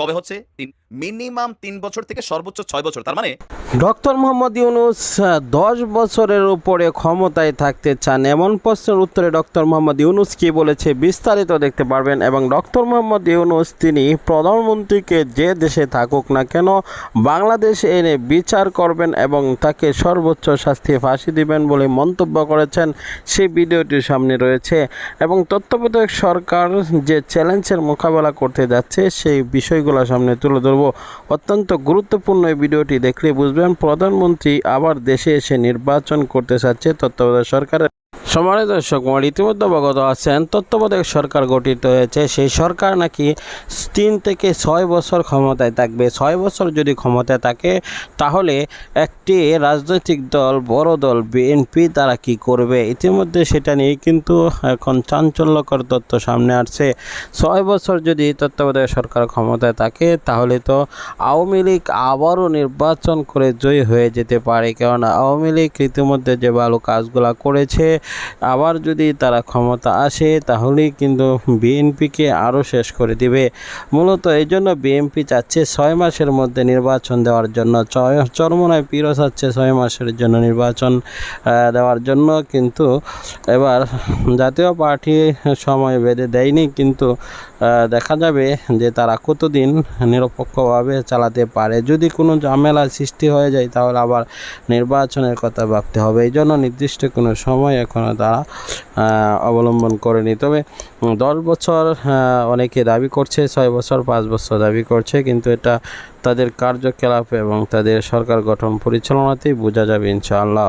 কবে হচ্ছে? মিনিমাম তিন বছর থেকে সর্বোচ্চ ছয় বছর, তার মানে ডক্টর মোহাম্মদ ইউনুস দশ বছরের উপরে ক্ষমতায় থাকতে চান। এমন প্রশ্নের উত্তরে ডক্টর মোহাম্মদ ইউনুস কি বলেছে বিস্তারিত দেখতে পারবেন এবং ডক্টর মোহাম্মদ ইউনুস, তিনি প্রধানমন্ত্রীকে যে দেশে থাকুক না কেন, বাংলাদেশে এনে বিচার করবেন এবং তাকে সর্বোচ্চ শাস্তি ফাঁসি দিবেন বলে মন্তব্য করেছেন। সেই ভিডিওটির সামনে রয়েছে এবং তত্ত্বাবধায়ক সরকার যে চ্যালেঞ্জের মোকাবেলা করতে যাচ্ছে, সেই বিষয়গুলো সামনে তুলে ধরবো। অত্যন্ত গুরুত্বপূর্ণ এই ভিডিওটি দেখলে বুঝবেন, প্রধানমন্ত্রী আবার দেশে এসে নির্বাচন করতে চাচ্ছে তত্ত্বাবধায়ক সরকারের সম্মানিত দর্শক মহল ইতিমধ্যে অবগত আছেন, তত্ত্বাবধায়ক সরকার গঠিত হয়েছে। সেই সরকার নাকি তিন থেকে ছয় বছর ক্ষমতায় থাকবে। ছয় বছর যদি ক্ষমতায় থাকে, তাহলে একটি রাজনৈতিক দল, বড় দল বিএনপি তারা কি করবে? ইতিমধ্যে সেটা নিয়ে কিন্তু এখন চাঞ্চল্যকর তথ্য সামনে আসছে। ছয় বছর যদি তত্ত্বাবধায়ক সরকার ক্ষমতায় থাকে, তাহলে তো আওয়ামী লীগ আবারও নির্বাচন করে জয়ী হয়ে যেতে পারে। কেননা আওয়ামী লীগ ইতিমধ্যে যে ভালো কাজগুলো করেছে আবার যদি তারা ক্ষমতা আসে, তাহলেই কিন্তু বিএনপিকে আরও শেষ করে দিবে। মূলত এই জন্য বিএনপি চাচ্ছে ছয় মাসের মধ্যে নির্বাচন দেওয়ার জন্য। চরমনায় পিরো চাচ্ছে ছয় মাসের জন্য নির্বাচন দেওয়ার জন্য। কিন্তু এবার জাতীয় পার্টি সময় বেঁধে দেয়নি। কিন্তু দেখা যাবে যে তারা কতদিন নিরপেক্ষভাবে চালাতে পারে। যদি কোনো ঝামেলা সৃষ্টি হয়ে যায়, তাহলে আবার নির্বাচনের কথা ভাবতে হবে। এই জন্য নির্দিষ্ট কোনো সময় এখনও তারা অবলম্বন করেনি। তবে দশ বছর অনেকে দাবি করছে, ছয় বছর, পাঁচ বছর দাবি করছে, কিন্তু এটা তাদের কার্যকলাপ এবং তাদের সরকার গঠন পরিচালনাতেই বোঝা যাবে, ইনশাআল্লাহ।